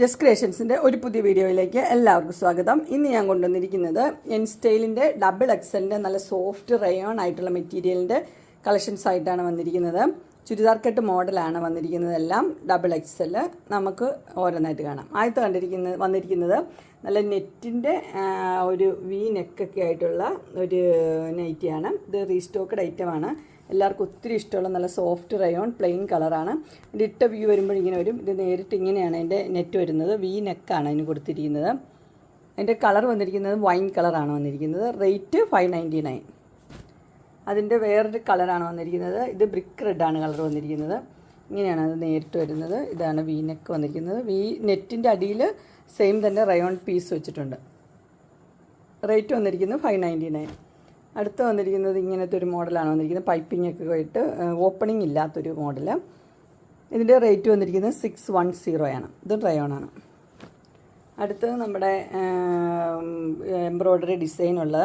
Just ക്രിയേഷൻസിന്റെ ഒരു പുതിയ വീഡിയോയിലേക്ക് എല്ലാവർക്കും സ്വാഗതം. ഇന്ന് ഞാൻ കൊണ്ടുവന്നിരിക്കുന്നത് എൻ സ്റ്റൈലിന്റെ ഡബിൾ എക്സലിന്റെ നല്ല സോഫ്റ്റ് റയോൺ ആയിട്ടുള്ള മെറ്റീരിയലിന്റെ കളക്ഷൻസ് ആയിട്ടാണ് വന്നിരിക്കുന്നത്. ചുരിദാർ കെട്ട് മോഡലാണ് വന്നിരിക്കുന്നതെല്ലാം ഡബിൾ എക്സൽ നമുക്ക് ഓരോന്നായിട്ട് കാണാം. ആദ്യത്തെ കണ്ടിരിക്കുന്നത് വന്നിരിക്കുന്നത് നല്ല നെറ്റിന്റെ ഒരു വി നെക്കൊക്കെ ആയിട്ടുള്ള ഒരു നൈറ്റിയാണ് ഇത് റീസ്റ്റോക്കഡ് ഐറ്റമാണ് എല്ലാവർക്കും ഒത്തിരി ഇഷ്ടമുള്ള നല്ല സോഫ്റ്റ് റയോൺ പ്ലെയിൻ കളറാണ് ഇതിന്റെ ഇട്ട വ്യൂ വരുമ്പോൾ ഇങ്ങനെ വരും. ഇത് നേരിട്ട് ഇങ്ങനെയാണ് അതിന്റെ നെറ്റ് വരുന്നത്. വി നെക്കാണ് അതിന് കൊടുത്തിരിക്കുന്നത്. അതിന്റെ കളർ വന്നിരിക്കുന്നത് വൈൻ കളറാണ് വന്നിരിക്കുന്നത്. റേറ്റ് ഫൈവ് നയന്റി നയൻ അതിന്റെ വേറൊരു കളറാണ് വന്നിരിക്കുന്നത്. ഇത് ബ്രിക്ക് റെഡാണ് കളർ വന്നിരിക്കുന്നത്. ഇങ്ങനെയാണ് അത് നേരിട്ട് വരുന്നത്. ഇതാണ് വി നെക്ക് വന്നിരിക്കുന്നത്. വി നെറ്റിന്റെ അടിയിൽ സെയിം തന്നെ റയോൺ പീസ് വെച്ചിട്ടുണ്ട്. റേറ്റ് വന്നിരിക്കുന്നത് ഫൈവ് നയന്റി നയൻ അടുത്ത് വന്നിരിക്കുന്നത് ഇങ്ങനത്തെ ഒരു മോഡലാണ് വന്നിരിക്കുന്നത്. പൈപ്പിംഗ് ഒക്കെ ആയിട്ട് ഓപ്പണിംഗ് ഇല്ലാത്തൊരു മോഡൽ ഇതിന്റെ റേറ്റ് വന്നിരിക്കുന്നത് സിക്സ് വൺ സീറോയാണ് ഇത് റയോണാണ് അടുത്തത് നമ്മുടെ എംബ്രോയ്ഡറി ഡിസൈനുള്ള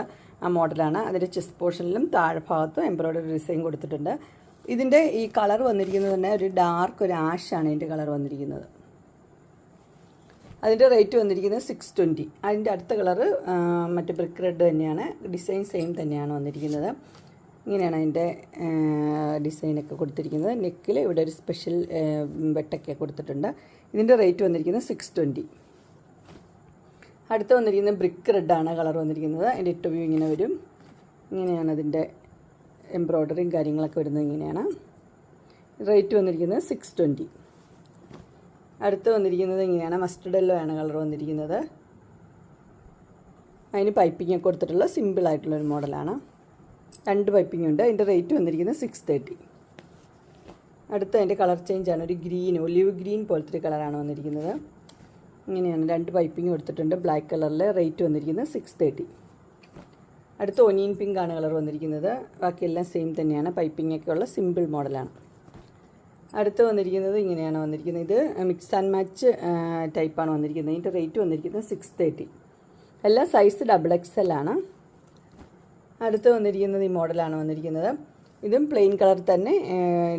ആ മോഡലാണ്. അതിന്റെ ചെസ്റ്റ് പോർഷനിലും താഴ്ഭാഗത്തും എംബ്രോയ്ഡറി ഡിസൈൻ കൊടുത്തിട്ടുണ്ട്. ഇതിന്റെ ഈ കളർ വന്നിരിക്കുന്നത് തന്നെ ഒരു ഡാർക്ക് ഒരു ആഷാണ് ഇതിന്റെ കളർ വന്നിരിക്കുന്നത്. അതിന്റെ റേറ്റ് വന്നിരിക്കുന്നത് സിക്സ് ട്വന്റി അതിന്റെ അടുത്ത കളറ് മറ്റേ ബ്രിക്ക് റെഡ് തന്നെയാണ്. ഡിസൈൻ സെയിം തന്നെയാണ് വന്നിരിക്കുന്നത്. ഇങ്ങനെയാണ് അതിന്റെ ഡിസൈനൊക്കെ കൊടുത്തിരിക്കുന്നത്. നെക്കിൽ ഇവിടെ ഒരു സ്പെഷ്യൽ വെട്ടൊക്കെ കൊടുത്തിട്ടുണ്ട്. ഇതിന്റെ റേറ്റ് വന്നിരിക്കുന്നത് സിക്സ് ട്വന്റി അടുത്ത് വന്നിരിക്കുന്നത് ബ്രിക്ക് റെഡാണ് കളർ വന്നിരിക്കുന്നത്. അതിന്റെ ഇട്ടവ്യൂ ഇങ്ങനെ വരും. ഇങ്ങനെയാണ് അതിന്റെ എംബ്രോയ്ഡറിയും കാര്യങ്ങളൊക്കെ വരുന്നത് ഇങ്ങനെയാണ്. റേറ്റ് വന്നിരിക്കുന്നത് സിക്സ് ട്വന്റി അടുത്ത് വന്നിരിക്കുന്നത് ഇങ്ങനെയാണ്. മസ്റ്റർഡ് യെല്ലോ ആണ് കളർ വന്നിരിക്കുന്നത്. അതിന് പൈപ്പിംഗ് ഒക്കെ കൊടുത്തിട്ടുള്ള സിമ്പിൾ ആയിട്ടുള്ളൊരു മോഡലാണ് രണ്ട് പൈപ്പിംഗ് ഉണ്ട്. അതിന്റെ റേറ്റ് വന്നിരിക്കുന്നത് സിക്സ് തേർട്ടി അടുത്ത അതിന്റെ കളർ ചേഞ്ച് ആണ്. ഒരു ഗ്രീൻ ഒലിവ് ഗ്രീൻ പോലത്തെ ഒരു കളറാണ് വന്നിരിക്കുന്നത്. ഇങ്ങനെയാണ്. രണ്ട് പൈപ്പിംഗ് കൊടുത്തിട്ടുണ്ട്. ബ്ലാക്ക് കളറിൽ റേറ്റ് വന്നിരിക്കുന്നത് സിക്സ് തേർട്ടി അടുത്ത ഒനിയൻ പിങ്ക് ആണ് കളർ വന്നിരിക്കുന്നത്. ബാക്കിയെല്ലാം സെയിം തന്നെയാണ്. പൈപ്പിംഗ് ഒക്കെ ഉള്ള സിമ്പിൾ മോഡലാണ് അടുത്ത് വന്നിരിക്കുന്നത് ഇങ്ങനെയാണ് വന്നിരിക്കുന്നത്. ഇത് മിക്സ് ആൻഡ് മാച്ച് ടൈപ്പാണ് വന്നിരിക്കുന്നത്. ഇതിന്റെ റേറ്റ് വന്നിരിക്കുന്നത് സിക്സ് തേർട്ടി എല്ലാം സൈസ് ഡബിൾ എക്സ് എൽ ആണ്. അടുത്ത് വന്നിരിക്കുന്നത് ഈ മോഡലാണ് വന്നിരിക്കുന്നത്. ഇതും പ്ലെയിൻ കളർ തന്നെ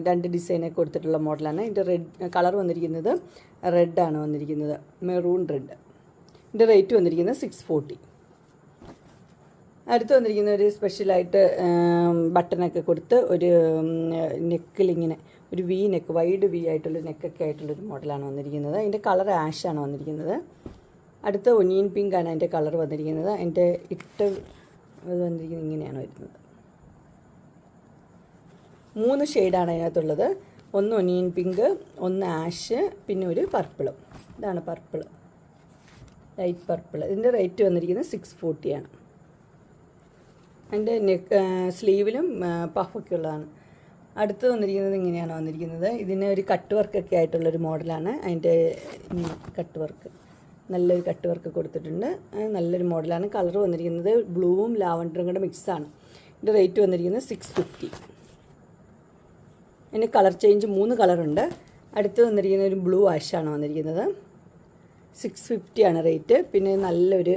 രണ്ട് ഡിസൈനൊക്കെ കൊടുത്തിട്ടുള്ള മോഡലാണ് ഇതിന്റെ റെഡ് കളർ വന്നിരിക്കുന്നത് റെഡാണ് വന്നിരിക്കുന്നത്. മെറൂൺ റെഡ് ഇതിന്റെ റേറ്റ് വന്നിരിക്കുന്നത് സിക്സ് ഫോർട്ടി അടുത്ത് വന്നിരിക്കുന്ന ഒരു സ്പെഷ്യലായിട്ട് ബട്ടണൊക്കെ കൊടുത്ത് ഒരു നെക്കിലിങ്ങനെ ഒരു വി നെക്ക് വൈഡ് വി ആയിട്ടുള്ള നെക്കൊക്കെ ആയിട്ടുള്ളൊരു മോഡലാണ് വന്നിരിക്കുന്നത്. അതിന്റെ കളർ ആഷാണ് വന്നിരിക്കുന്നത്. അടുത്ത ഒനിയൻ പിങ്കാണ് അതിന്റെ കളർ വന്നിരിക്കുന്നത്. അതിന്റെ ഇട്ട് വന്നിരിക്കുന്നത് ഇങ്ങനെയാണ് വരുന്നത്. മൂന്ന് ഷെയ്ഡാണ് അതിനകത്തുള്ളത്. ഒന്ന് ഒനിയൻ പിങ്ക് ഒന്ന് ആഷ് പിന്നെ ഒരു പർപ്പിളും. ഇതാണ് പർപ്പിൾ ലൈറ്റ് പർപ്പിൾ ഇതിന്റെ റേറ്റ് വന്നിരിക്കുന്നത് സിക്സ് ഫോർട്ടിയാണ് അതിന്റെ നെക്ക് സ്ലീവിലും പഫൊക്കെ ഉള്ളതാണ് അടുത്ത് വന്നിരിക്കുന്നത് ഇങ്ങനെയാണ് വന്നിരിക്കുന്നത്. ഇതിന് ഒരു കട്ട് വർക്കൊക്കെ ആയിട്ടുള്ളൊരു മോഡലാണ്. അതിന്റെ കട്ട് വർക്ക് നല്ലൊരു കട്ട് വർക്ക് കൊടുത്തിട്ടുണ്ട്. നല്ലൊരു മോഡലാണ്. കളർ വന്നിരിക്കുന്നത് ബ്ലൂവും ലാവണ്ടറും കൂടെ മിക്സാണ് ഇതിന്റെ റേറ്റ് വന്നിരിക്കുന്നത് സിക്സ് ഫിഫ്റ്റി അതിന് കളർ ചേഞ്ച് മൂന്ന് കളറുണ്ട്. അടുത്ത് വന്നിരിക്കുന്ന ഒരു ബ്ലൂ ആഷാണ് വന്നിരിക്കുന്നത്. സിക്സ് ഫിഫ്റ്റിയാണ് റേറ്റ്. പിന്നെ നല്ലൊരു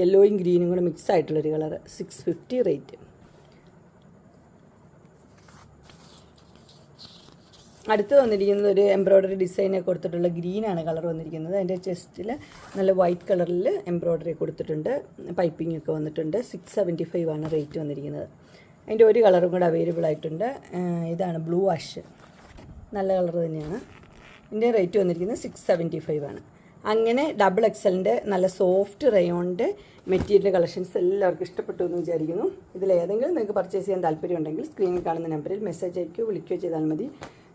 യെല്ലോയും ഗ്രീനും കൂടെ മിക്സ് ആയിട്ടുള്ളൊരു കളർ സിക്സ് ഫിഫ്റ്റി റേറ്റ്. അടുത്ത് വന്നിരിക്കുന്നത് ഒരു എംബ്രോയ്ഡറി ഡിസൈനൊക്കെ കൊടുത്തിട്ടുള്ള ഗ്രീനാണ് കളർ വന്നിരിക്കുന്നത്. അതിന്റെ ചെസ്റ്റിൽ നല്ല വൈറ്റ് കളറിൽ എംബ്രോയ്ഡറി കൊടുത്തിട്ടുണ്ട്. പൈപ്പിംഗ് ഒക്കെ വന്നിട്ടുണ്ട്. സിക്സ് സെവന്റി ഫൈവ് ആണ് റേറ്റ് വന്നിരിക്കുന്നത്. അതിന്റെ ഒരു കളറും കൂടെ അവൈലബിൾ ആയിട്ടുണ്ട്. ഇതാണ് ബ്ലൂ വാഷ്. നല്ല കളർ തന്നെയാണ്. ഇതിന്റെ റേറ്റ് വന്നിരിക്കുന്നത് സിക്സ് സെവന്റി ഫൈവ് ആണ്. അങ്ങനെ ഡബിൾ എക്സലിന്റെ നല്ല സോഫ്റ്റ് റയോണിന്റെ മെറ്റീരിയൽ കളക്ഷൻസ് എല്ലാവർക്കും ഇഷ്ടപ്പെട്ടു എന്ന് വിചാരിക്കുന്നു. ഇതിലേതെങ്കിലും നിങ്ങൾക്ക് പർച്ചേസ് ചെയ്യാൻ താല്പര്യമുണ്ടെങ്കിൽ സ്ക്രീനിൽ കാണുന്ന നമ്പറിൽ മെസ്സേജ് അയക്കുകയോ വിളിക്കുകയോ ചെയ്താൽ മതി.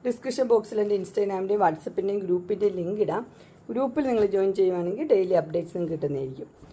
ഡിസ്ക്രിപ്ഷൻ ബോക്സിൽ എന്റെ ഇൻസ്റ്റാഗ്രാമിന്റെയും വാട്സപ്പിന്റെയും ഗ്രൂപ്പിന്റെയും ലിങ്ക് ഇടാം. ഗ്രൂപ്പിൽ നിങ്ങൾ ജോയിൻ ചെയ്യുവാണെങ്കിൽ ഡെയിലി അപ്ഡേറ്റ്സ് നിങ്ങൾക്ക് കിട്ടുന്നതായിരിക്കും.